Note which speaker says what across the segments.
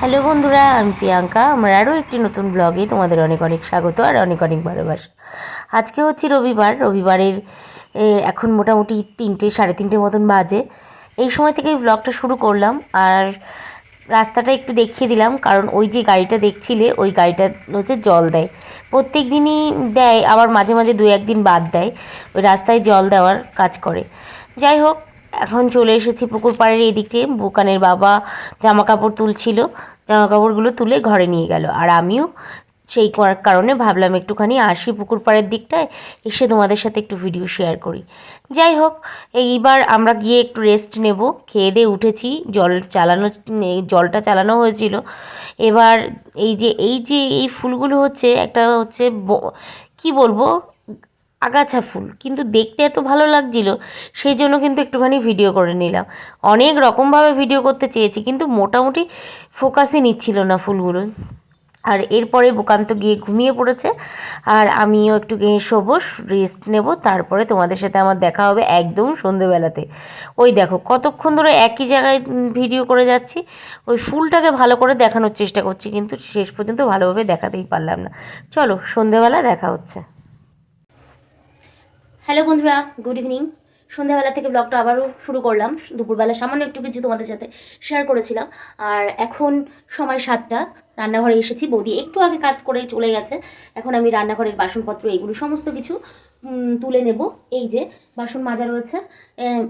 Speaker 1: Hello বন্ধুরা, আমি প্রিয়াঙ্কা। আমার আরও একটি নতুন ব্লগে তোমাদের অনেক অনেক স্বাগত আর অনেক অনেক ভালোবাসা। আজকে হচ্ছে রবিবার, রবিবারের এখন মোটামুটি তিনটে, সাড়ে তিনটে মতন বাজে। এই সময় থেকে ব্লগটা শুরু করলাম আর রাস্তাটা একটু দেখিয়ে দিলাম, কারণ ওই যে গাড়িটা দেখছিলে, ওই গাড়িটা হচ্ছে জল দেয়। প্রত্যেক দিনই দেয়, আবার মাঝে মাঝে দু একদিন বাদ দেয়, ওই রাস্তায় জল দেওয়ার কাজ করে। যাই হোক এখন চলে এসেছি পুকুর পাড়ের এই দিকে বুকানের বাবা জামা কাপড় তুলছিল। জামা কাপড়গুলো তুলে ঘরে নিয়ে গেল। আর আমিও সেই কারণে ভাবলাম একটুখানি আসি পুকুর পাড়ের দিকটায়, এসে তোমাদের সাথে একটু ভিডিও শেয়ার করি। যাই হোক, এইবার আমরা গিয়ে একটু রেস্ট নেব। খেয়ে দিয়ে উঠেছি। জল চালানো, জলটা চালানো হয়েছিল। এবার এই যে এই যে, এই ফুলগুলো হচ্ছে, একটা হচ্ছে কি বলব? আগাছা ফুল। কিন্তু দেখতে এত ভালো লাগছিল, সেই জন্য কিন্তু একটুখানি ভিডিও করে নিলাম। অনেক রকমভাবে ভিডিও করতে চেয়েছি, কিন্তু মোটামুটি ফোকাসই নিচ্ছিল না ফুলগুলো। আর এরপরে বোকান্ত গিয়ে ঘুমিয়ে পড়েছে, আর আমিও একটু গিয়ে শোবো রেস্ট নেব, তারপরে তোমাদের সাথে আমার দেখা হবে একদম সন্ধেবেলাতে। ওই দেখো, কতক্ষণ ধরে একই জায়গায় ভিডিও করে যাচ্ছি, ওই ফুলটাকে ভালো করে দেখানোর চেষ্টা করছি, কিন্তু শেষ পর্যন্ত ভালোভাবে দেখাতেই পারলাম না। চলো, সন্ধেবেলা দেখা হচ্ছে। হ্যালো বন্ধুরা, গুড ইভিনিং। সন্ধ্যাবেলা থেকে ব্লগটা আবারও শুরু করলাম। দুপুরবেলা সামান্য একটু কিছু তোমাদের সাথে শেয়ার করেছিলাম। আর এখন সময় সাতটা, রান্নাঘরে এসেছি। বৌদি একটু আগে কাজ করে চলে গেছে। এখন আমি রান্নাঘরের বাসনপত্র, এগুলো সমস্ত কিছু তুলে নেব। এই যে, বাসন মাজা রয়েছে।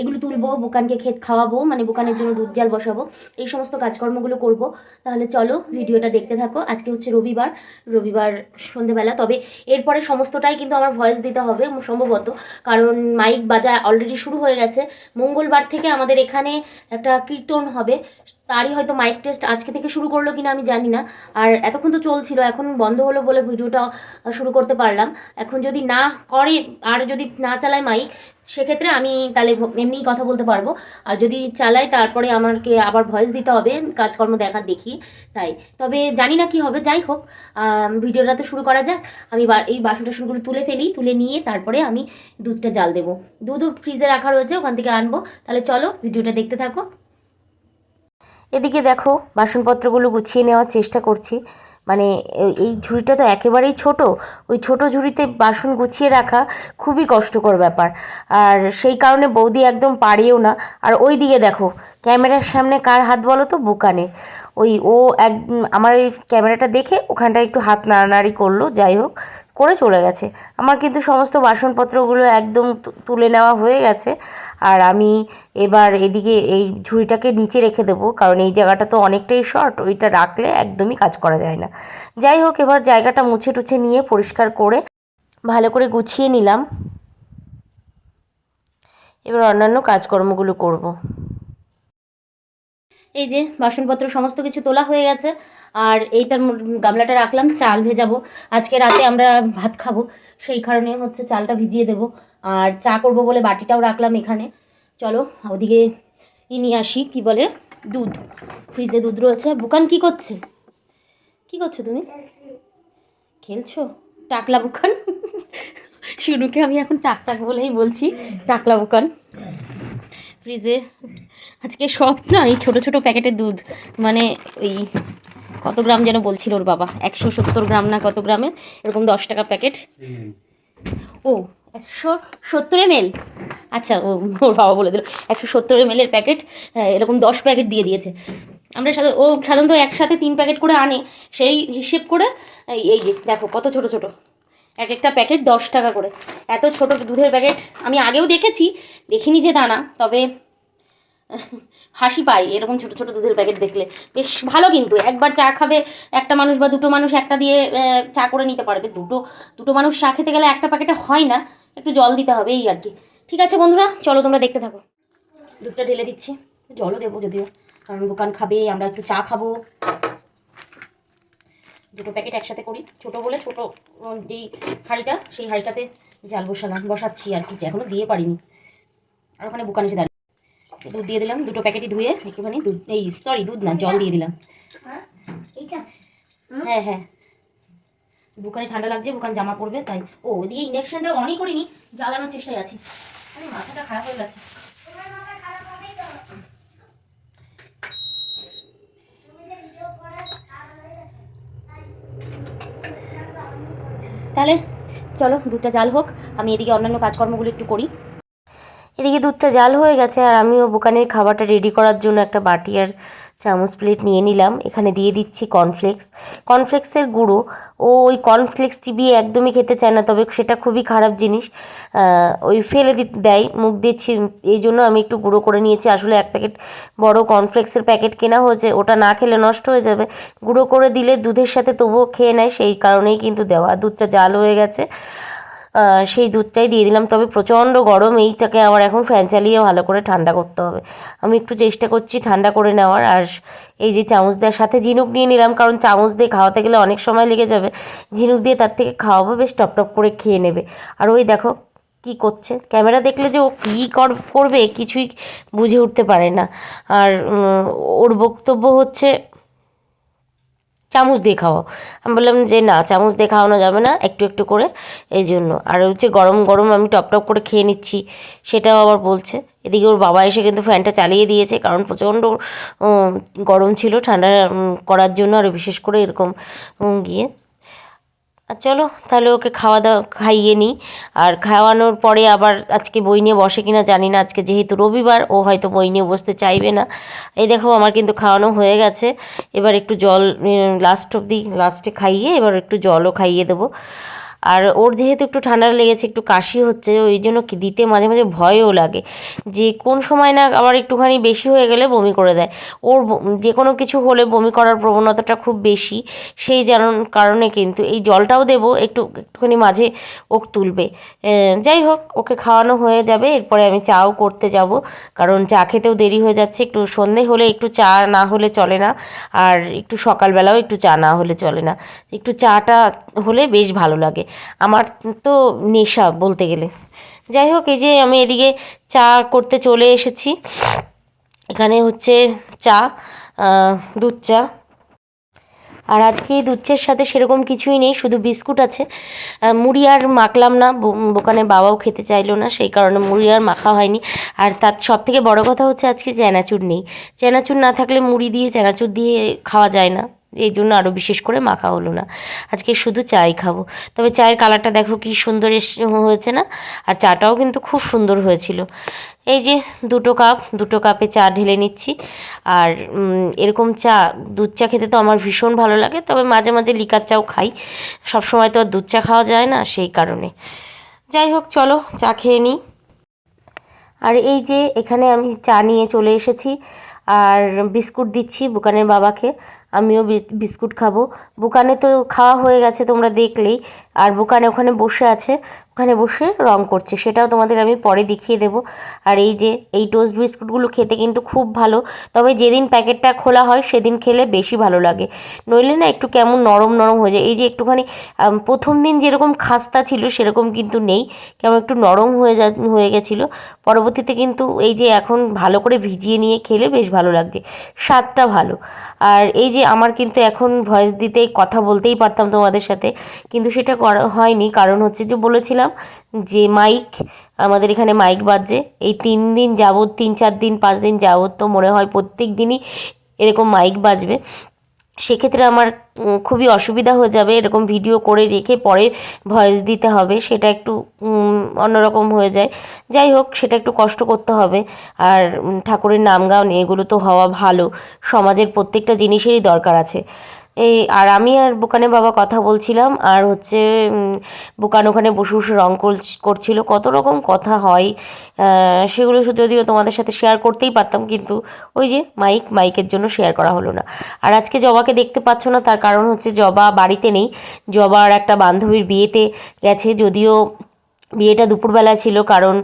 Speaker 1: এগুলো তুলবো, বোকানকে ক্ষেত খাওয়াবো মানে বোকানের জন্য দুধ জাল বসাবো। এই সমস্ত কাজকর্মগুলো করব। তাহলে চলো, ভিডিওটা দেখতে থাকো। আজকে হচ্ছে রবিবার। রবিবার সন্ধেবেলা। তবে এরপরে সমস্তটাই কিন্তু আমার ভয়েস দিতে হবে, সম্ভবত। কারণ মাইক বাজা অলরেডি শুরু হয়ে গেছে। মঙ্গলবার থেকে আমাদের এখানে একটা কীর্তন হবে। তারই হয়তো মাইক টেস্ট আজকে থেকে শুরু করল কিনা আমি জানি না। আর এতক্ষণ তো চলছিল, এখন বন্ধ হলো বলে ভিডিওটা শুরু করতে পারলাম। এখন যদি না করে আর যদি না চালায় মাইক সেক্ষেত্রে আমি তাহলে এমনিই কথা বলতে পারব। আর যদি চালাই তারপরে আমাকে আবার ভয়েস দিতে হবে, কাজকর্ম দেখা দেখি, তাই। তবে জানি না কি হবে, যাই হোক ভিডিওটা তো শুরু করা যাক। আমি এই বাসন টাসনগুলো তুলে ফেলি, তুলে নিয়ে তারপরে আমি দুধটা জাল দেবো। দুধও ফ্রিজে রাখা রয়েছে, ওখান থেকে আনব। তাহলে চলো, ভিডিওটা দেখতে থাকো। এদিকে দেখো, বাসনপত্রগুলো গুছিয়ে নেওয়ার চেষ্টা করছি। মানে এই ঝুড়িটা তো একেবারেই ছোট, ওই ছোট ঝুড়িতে বাসন গুছিয়ে রাখা খুবই কষ্টকর ব্যাপার। আর সেই কারণে বৌদি একদম পারেও না। আর ওই দিকে দেখো, ক্যামেরার সামনে কার হাত বলো তো? বুকানে ওই ও এক আমার এই ক্যামেরাটা দেখে ওখানটা একটু হাত নাড়ানাড়ি করল, যাই হোক। করে চলে গেছে। আমার কিন্তু সমস্ত বাসনপত্রগুলো একদম তুলে নেওয়া হয়ে গেছে। আর আমি এবার এদিকে এই ঝুড়িটাকে নিচে রেখে দেবো, কারণ এই জায়গাটা তো অনেকটাই শর্ট, ওইটা রাখলে একদমই কাজ করা যায় না। যাই হোক, এবার জায়গাটা মুছে টুছে নিয়ে পরিষ্কার করে ভালো করে গুছিয়ে নিলাম। এবার অন্যান্য কাজকর্মগুলো করব। এই যে, বাসনপত্র সমস্ত কিছু তোলা হয়ে গেছে। আর এইটার গামলাটা রাখলাম, চাল ভেজাবো। আজকে রাতে আমরা ভাত খাব, সেই কারণে হচ্ছে চালটা ভিজিয়ে দেবো। আর চা করব বলে বাটিটাও রাখলাম এখানে। চলো, ওদিকে ই নিয়ে আসি, কি বলে? দুধ। ফ্রিজে দুধ রয়েছে। বুকান কি করছে? কি করছ তুমি? খেলছো? টাকলা বুকান? শুরুকে আমি এখন টাক টাক বলেই বলছি, টাকলা বুকান। ফ্রিজে আজকে সব না, এই ছোটো ছোটো প্যাকেটের দুধ। মানে ওই কত গ্রাম যেন বলছিল ওর বাবা? একশো সত্তর গ্রাম না কত গ্রামের? এরকম দশ টাকা প্যাকেট। ও, একশো সত্তর এমএল আচ্ছা ও, ওর বাবা বলে দিল, একশো সত্তর এমএলের প্যাকেট এরকম দশ প্যাকেট দিয়ে দিয়েছে। আমরা সাধারণ ও সাধারণত একসাথে তিন প্যাকেট করে আনে, সেই হিসেব করে, এই এই যে, দেখো কত ছোট ছোট। এক একটা প্যাকেট দশ টাকা করে। এত ছোট দুধের প্যাকেট আমি আগেও দেখেছি, দেখিনি যে দানা, তবে হাসি পাই এরকম ছোট ছোট দুধের প্যাকেট দেখলে। বেশ ভালো কিন্তু, একবার চা খাবে, একটা মানুষ বা দুটো মানুষ একটা দিয়ে চা করে নিতে পারবে। দুটো দুটো মানুষ চা খেতে গেলে একটা প্যাকেটে হয় না, একটু জল দিতে হবে, এই আর কি। ঠিক আছে বন্ধুরা, চলো তোমরা দেখতে থাকো। দুধটা ঢেলে দিচ্ছি, জলও দেবো যদিও, কারণ দোকান খাবে, আমরা একটু চা খাব। দুটো প্যাকেট একসাথে করি, ছোট বলে ছোট যেই হাঁড়িটা, সেই হাঁড়িটাতে জাল বসালাম, বসাচ্ছি আর কি এখনও দিয়ে পারিনি। আর ওখানে বুকান এসে দুধ দিয়ে দিলাম দুটো প্যাকেটই ধুয়ে একটুখানি দুধ এই সরি দুধ না জল দিয়ে দিলাম। হ্যাঁ, হ্যাঁ হ্যাঁ বুকানে ঠান্ডা লাগছে বুকান জামা পড়বে তাই। ও দিয়ে ইন্ডাকশনটা অনই করিনি জ্বালানোর চেষ্টায় আছি। মাথাটা খারাপ হয়ে গেছে।
Speaker 2: তাহলে চলো দুধটা জাল হোক আমি এদিকে অন্যান্য কাজকর্মগুলো একটু করি। এদিকে দুধটা জাল হয়ে গেছে আর আমিও দোকানের খাবারটা রেডি করার জন্য একটা বাটি আর চামচ প্লেট নিয়ে নিলাম। এখানে দিয়ে দিচ্ছি কর্নফ্লেক্স কর্নফ্লেক্সের গুঁড়ো। ও ওই কর্নফ্লেক্স চিবিয়ে একদমই খেতে চায় না, তবে সেটা খুবই খারাপ জিনিস। ওই ফেলে দিতে দেয়, মুখ দিয়ে ছি- এই জন্য আমি একটু গুঁড়ো করে নিয়েছি। আসলে এক প্যাকেট বড় কর্নফ্লেক্সের প্যাকেট কেনা হয়েছে, ওটা না খেলে নষ্ট হয়ে যাবে। গুঁড়ো করে দিলে দুধের সাথে তবুও খেয়ে নেয়, সেই কারণেই কিন্তু দেওয়া। দুধটা জাল হয়ে গেছে। সেই দুধটাই দিয়ে দিলাম। তবে প্রচণ্ড গরম, এইটাকে আমার এখন ফ্যান চালিয়ে ভালো করে ঠান্ডা করতে হবে। আমি একটু চেষ্টা করছি ঠান্ডা করে নেওয়ার। আর এই যে চামচ দেওয়ার সাথে ঝিনুক নিয়ে নিলাম, কারণ চামচ দিয়ে খাওয়াতে গেলে অনেক সময় লেগে যাবে। ঝিনুক দিয়ে তার থেকে খাওয়াবো, বেশ টপ টপ করে খেয়ে নেবে। আর ওই দেখো কি করছে। ক্যামেরা দেখলে যে ও কী কর করবে, কিছুই বুঝে উঠতে পারে না। আর ওর বক্তব্য হচ্ছে চামচ দিয়ে খাওয়াও। আমি বললাম যে না, চামচ দিয়ে খাওয়ানো যাবে না, একটু একটু করে, এই জন্য। আর হচ্ছে গরম গরম আমি টপ টপ করে খেয়ে নিচ্ছি, সেটাও আবার বলছে। এদিকে ওর বাবা এসে কিন্তু ফ্যানটা চালিয়ে দিয়েছে, কারণ প্রচণ্ড গরম ছিল ঠান্ডা করার জন্য, আর বিশেষ করে এরকম গিয়ে। চলো, তাহলে ওকে খাওয়া দাওয়া খাইয়ে নিই আর খাওয়ানোর পরে আবার আজকে বই নিয়ে বসে কিনা জানি না, আজকে যেহেতু রবিবার, ও হয়তো বই নিয়ে বসতে চাইবে না। এই দেখো, আমার কিন্তু খাওয়ানো হয়ে গেছে। এবার একটু জল লাস্ট অবধি লাস্টে খাইয়ে এবার একটু জলও খাইয়ে দেবো। আর ওর যেহেতু একটু ঠান্ডা লেগেছে, একটু কাশি হচ্ছে, ওই জন্য দিতে মাঝে মাঝে ভয়ও লাগে। যে কোন সময় না আবার একটুখানি বেশি হয়ে গেলে বমি করে দেয়। ওর যে কোনো কিছু হলে বমি করার প্রবণতাটা খুব বেশি, সেই কারণে কিন্তু এই জলটাও দেবো, একটু, একটুখানি মাঝে ওক তুলবে। যাই হোক, ওকে খাওয়ানো হয়ে যাবে, এরপরে আমি চাও করতে যাব, কারণ চা খেতেও দেরি হয়ে যাচ্ছে, একটু সন্ধে হলে একটু চা না হলে চলে না, আর একটু সকালবেলাও একটু চা না হলে চলে না। একটু চাটা হলে বেশ ভালো লাগে। আমার তো নেশা বলতে গেলে। যাই হোক, এই যে আমি এদিকে চা করতে চলে এসেছি। এখানে হচ্ছে চা দুধ চা। আর আজকে দুধ চার সাথে সেরকম কিছুই নেই, শুধু বিস্কুট আছে। মুড়ি আর মাখলাম না দোকানের বাবাও খেতে চাইলো না, সেই কারণে মুড়ি আর মাখা হয়নি। আর তার সব থেকে বড় কথা হচ্ছে আজকে চানাচুর নেই। চানাচুর না থাকলে মুড়ি দিয়ে চানাচুর দিয়ে খাওয়া যায় না। এই জন্য আরও বিশেষ করে মাখা হলো না। আজকে শুধু চাই খাব। তবে চায়ের কালারটা দেখো কি সুন্দর হয়েছে না? আর চাটাও কিন্তু খুব সুন্দর হয়েছিল। এই যে দুটো কাপ, দুটো কাপে চা ঢেলে নিচ্ছি। আর এরকম চা, দুধ চা খেতে তো আমার ভীষণ ভালো লাগে। তবে মাঝে মাঝে লিকার চাও খাই। সব সময় তো আর দুধ চা খাওয়া যায় না সেই কারণে। যাই হোক, চলো চা খেয়ে নিই। আর এই যে এখানে আমি চা নিয়ে চলে এসেছি। আর বিস্কুট দিচ্ছি বুকানের বাবাকে। আমিও বিস্কুট খাব। বুকানে তো খাওয়া হয়ে গেছে তোমরা দেখলেই। আর বুকানে ওখানে বসে আছে, ওখানে বসে রং করছে। সেটাও তোমাদের আমি পরে দেখিয়ে দেবো। আর এই যে, এই টোস্ট বিস্কুটগুলো খেতে কিন্তু খুব ভালো। তবে যেদিন প্যাকেটটা খোলা হয়, সেদিন খেলে বেশি ভালো লাগে। নইলে না একটু কেমন নরম নরম হয়ে যায়। এই যে একটুখানি প্রথম দিন যেরকম খাস্তা ছিল, সেরকম কিন্তু নেই। কেমন একটু নরম হয়ে যা, হয়ে গেছিল। পরবর্তীতে কিন্তু এই যে এখন ভালো করে ভিজিয়ে নিয়ে খেলে বেশ ভালো লাগছে। স্বাদটা ভালো। আর এই যে আমার কিন্তু এখন ভয়েস দিতেই কথা বলতেই পারতাম তোমাদের সাথে। কিন্তু সেটা করা হয়নি। কারণ হচ্ছে যে বলেছিলাম যে মাইক, আমাদের এখানে মাইক বাজছে এই তিন দিন যাবত তিন চার দিন, পাঁচ দিন যাবত তো মনে হয় প্রত্যেক দিনই এরকম মাইক বাজবে। সেক্ষেত্রে আমার খুবই অসুবিধা হয়ে যাবে এরকম ভিডিও করে রেখে পরে ভয়েস দিতে হবে, সেটা একটু অন্যরকম হয়ে যায়। যাই হোক, সেটা একটু কষ্ট করতে হবে। আর ঠাকুরের নাম গান এগুলো তো হওয়া ভালো। সমাজের প্রত্যেকটা জিনিসেরই দরকার আছে। এই, আর আমি আর বুকানের বাবা কথা বলছিলাম, আর হচ্ছে বুকান ওখানে বসে বসে রং করছ- করছিল, কত রকম কথা হয় সেগুলো যদিও তোমাদের সাথে শেয়ার করতেই পারতাম, কিন্তু ওই যে মাইক, মাইকের জন্য শেয়ার করা হলো না। আর আজকে জবাকে দেখতে পাচ্ছ না, তার কারণ হচ্ছে জবা বাড়িতে নেই জবার একটা বান্ধবীর বিয়েতে গেছে, যদিও বিয়েটা দুপুরবেলা ছিল, কারণ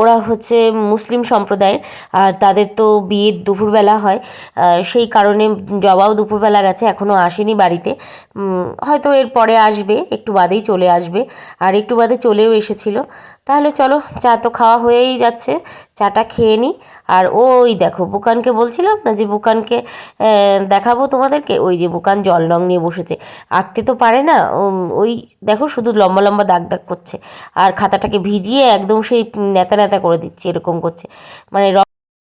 Speaker 2: ওরা হচ্ছে মুসলিম সম্প্রদায়ের, আর তাদের তো বিয়ে দুপুরবেলা হয়। সেই কারণে জবাও দুপুরবেলা গেছে এখনও আসেনি বাড়িতে। হয়তো এর পরে আসবে, একটু বাদেই চলে আসবে। আর একটু বাদে চলেও এসেছিল। তাহলে চলো, চা তো খাওয়া হয়েই যাচ্ছে। চাটা খেয়ে নিই আর ওই দেখো, বুকানকে বলছিলাম না যে বুকানকে দেখাবো তোমাদেরকে? ওই যে বুকান জল রং নিয়ে বসেছে। আঁকতে তো পারে না ওই দেখো শুধু লম্বা লম্বা দাগ দাগ করছে। আর খাতাটাকে ভিজিয়ে একদম সেই নেতা নেতা করে দিচ্ছে, এরকম করছে। মানে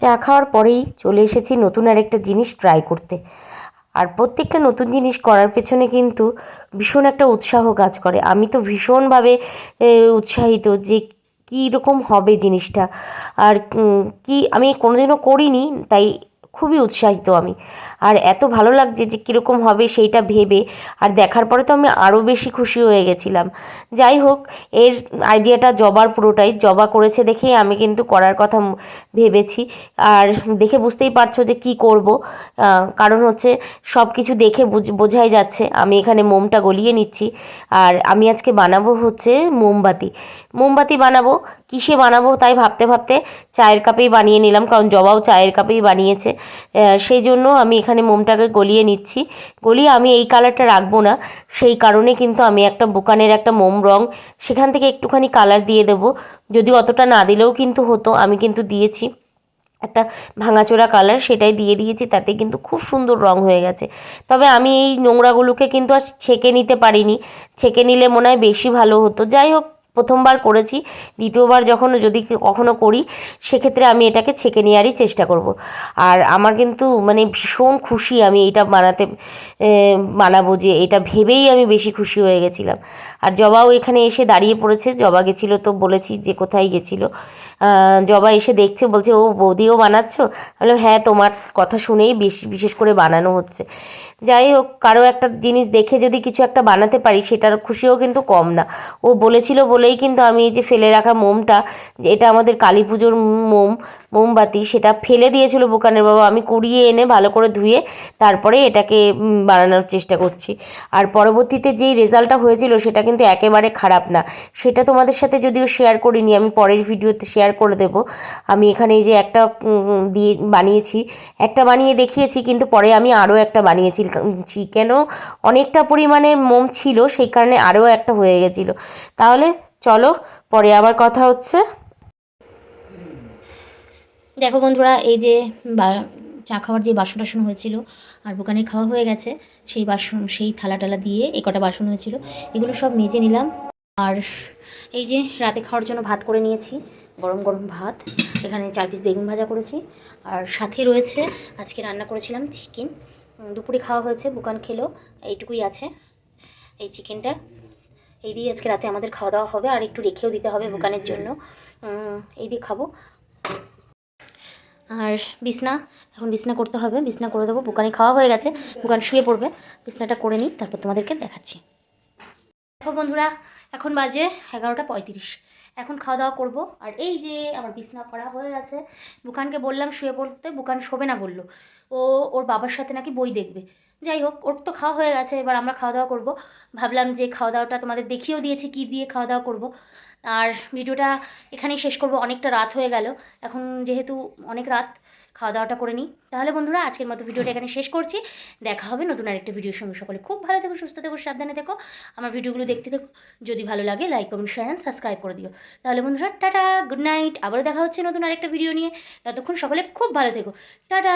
Speaker 2: চা খাওয়ার পরেই চলে এসেছি নতুন আরেকটা জিনিস ট্রাই করতে। আর প্রত্যেকটা নতুন জিনিস করার পেছনে কিন্তু ভীষণ একটা উৎসাহ কাজ করে। আমি তো ভীষণভাবে উৎসাহিত যে কী রকম হবে জিনিসটা? আর কি আমি কোনোদিনও করিনি তাই খুবই উৎসাহিত আমি। আর এত ভালো লাগছে যে কীরকম হবে সেইটা ভেবে। আর দেখার পরে তো আমি আরও বেশি খুশি হয়ে গেছিলাম। যাই হোক, এর আইডিয়াটা জবার পুরোটাই। জবা করেছে দেখেই আমি কিন্তু করার কথা ভেবেছি। আর দেখে বুঝতেই পারছ যে কি করব। কারণ হচ্ছে সব কিছু দেখে বুঝ- বোঝাই যাচ্ছে। আমি এখানে মোমটা গলিয়ে নিচ্ছি। আর আমি আজকে বানাবো হচ্ছে মোমবাতি। মোমবাতি বানাবো। কিসে বানাবো তাই ভাবতে ভাবতে চায়ের কাপেই বানিয়ে নিলাম। কারণ জবাও চায়ের কাপেই বানিয়েছে। সেই জন্য আমি এখানে মোমটাকে গলিয়ে নিচ্ছি। গলিয়ে আমি এই কালারটা রাখব না। সেই কারণে কিন্তু আমি একটা বুকানের একটা মোম রং সেখান থেকে একটুখানি কালার দিয়ে দেবো। যদি অতটা না দিলেও কিন্তু হতো, আমি কিন্তু দিয়েছি। একটা ভাঙাচোরা কালার সেটাই দিয়ে দিয়েছি, তাতে কিন্তু খুব সুন্দর রং হয়ে গেছে। তবে আমি এই নোংরাগুলোকে কিন্তু আর ছেঁকে নিতে পারিনি। ছেঁকে নিলে মনে হয় বেশি ভালো হতো। যাই হোক প্রথমবার করেছি, দ্বিতীয়বার যখন যদি কখনো করি, সেক্ষেত্রে আমি এটাকে ছেঁকে নেওয়ারই চেষ্টা করব। আর আমার কিন্তু মানে ভীষণ খুশি আমি এটা বানাতে বানাবো যে এটা ভেবেই আমি বেশি খুশি হয়ে গেছিলাম। আর জবাও এখানে এসে দাঁড়িয়ে পড়েছে, জবা গেছিল তো বলেছি যে কোথায় গেছিল। জবা এসে দেখছে, বলছে, ও বৌদিও বানাচ্ছো? বললাম হ্যাঁ তোমার কথা শুনেই বেশি, বিশেষ করে বানানো হচ্ছে। যাই হোক কারও একটা জিনিস দেখে যদি কিছু একটা বানাতে পারি, সেটার খুশিও কিন্তু কম না। ও বলেছিল বলেই কিন্তু আমি এই যে ফেলে রাখা মোমটা এটা আমাদের কালী পুজোর মোম মোমবাতি, সেটা ফেলে দিয়েছিল বোকানের বাবা। আমি কুড়িয়ে এনে ভালো করে ধুয়ে তারপরে এটাকে বানানোর চেষ্টা করছি। আর পরবর্তীতে যেই রেজাল্টটা হয়েছিল, সেটা কিন্তু একেবারে খারাপ না। সেটা তোমাদের সাথে যদিও শেয়ার করিনি, আমি পরের ভিডিওতে শেয়ার করে দেব। আমি এখানে এই যে একটা দিয়ে বানিয়েছি। একটা বানিয়ে দেখিয়েছি, কিন্তু পরে আমি আরও একটা বানিয়েছি। কেন? অনেকটা পরিমাণে মোম ছিল, সেই কারণে আরও একটা হয়ে গেছিল। তাহলে চলো, পরে আবার কথা হচ্ছে।
Speaker 1: দেখো বন্ধুরা, এই যে চা খাওয়ার যে বাসন টাসন হয়েছিল, আর দোকানে খাওয়া হয়ে গেছে, সেই বাসন, সেই থালা টালা দিয়ে এই কটা বাসন হয়েছিল, এগুলো সব মেজে নিলাম। আর এই যে রাতে খাওয়ার জন্য ভাত করে নিয়েছি, গরম গরম ভাত, এখানে চার পিস বেগুন ভাজা করেছি, আর সাথে রয়েছে, আজকে রান্না করেছিলাম চিকেন। দুপুরে খাওয়া হয়েছে, বুকান খেলো, এইটুকুই আছে, এই চিকেনটা। এই দিয়ে আজকে রাতে আমাদের খাওয়া দাওয়া হবে, আর একটু রেখেও দিতে হবে বুকানের জন্য। এই দিয়ে খাব। আর বিছনা, এখন বিছনা করতে হবে, বিছনা করে দেবো, বুকানে খাওয়া হয়ে গেছে, বুকান শুয়ে পড়বে। বিছনাটা করে নিই, তারপর তোমাদেরকে দেখাচ্ছি। দেখো বন্ধুরা, এখন বাজে এগারোটা পঁয়ত্রিশ। এখন খাওয়া দাওয়া করব। আর এই যে আমার বিছনা করা হয়ে গেছে, বুকানকে বললাম শুয়ে পড়তে, বুকান শোবে না বলল। ও ওর বাবার সাথে নাকি বই দেখবে। যাই হোক ওর তো খাওয়া হয়ে গেছে, এবার আমরা খাওয়া দাওয়া করব। ভাবলাম যে খাওয়া দাওয়াটা তোমাদের দেখিয়েও দিয়েছি, কী দিয়ে খাওয়া দাওয়া করব। আর ভিডিওটা এখানেই শেষ করব, অনেকটা রাত হয়ে গেল। এখন যেহেতু অনেক রাত খাওয়া দাওয়াটা করে নিই। তাহলে বন্ধুরা, আজকের মতো ভিডিওটা এখানে শেষ করছি। দেখা হবে নতুন আরেকটা ভিডিওর সঙ্গে। সকলে খুব ভালো থেকো, সুস্থ থেকো, সাবধানে থেকো। আমার ভিডিওগুলো দেখতে থেকো। যদি ভালো লাগে like comment share and subscribe করে দিও। তাহলে বন্ধুরা, টাটা গুড নাইট আবারও দেখা হচ্ছে নতুন আরেকটা ভিডিও নিয়ে। ততক্ষণ সকলে খুব ভালো থেকো। টাটা!